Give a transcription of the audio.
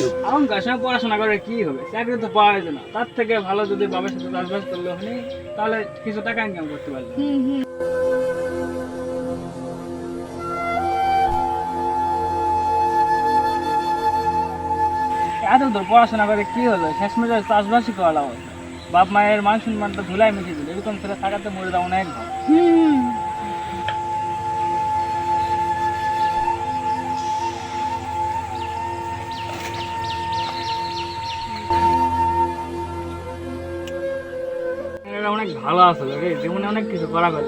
বলছি হুম এখন গাছা পড়াশোনা করে কি হবে? চাকরি তো পাওয়া যায় না। তার থেকে ভালো যদি বাবার সাথে চাষবাস করলে হনি তাহলে কিছু টাকা ইনকাম করতে পারল এত তো পড়াশোনা করে কি হলো? শেষ মেজাজ চাষবাসই করা বাপ মায়ের মান সম্মানটা ধুলাই মিশে দিল। এরকম ছেলে থাকাতে মরে যাওয়া অনেক ভালো। এটা অনেক ভালো আসলে রে জীবনে অনেক কিছু করা গেল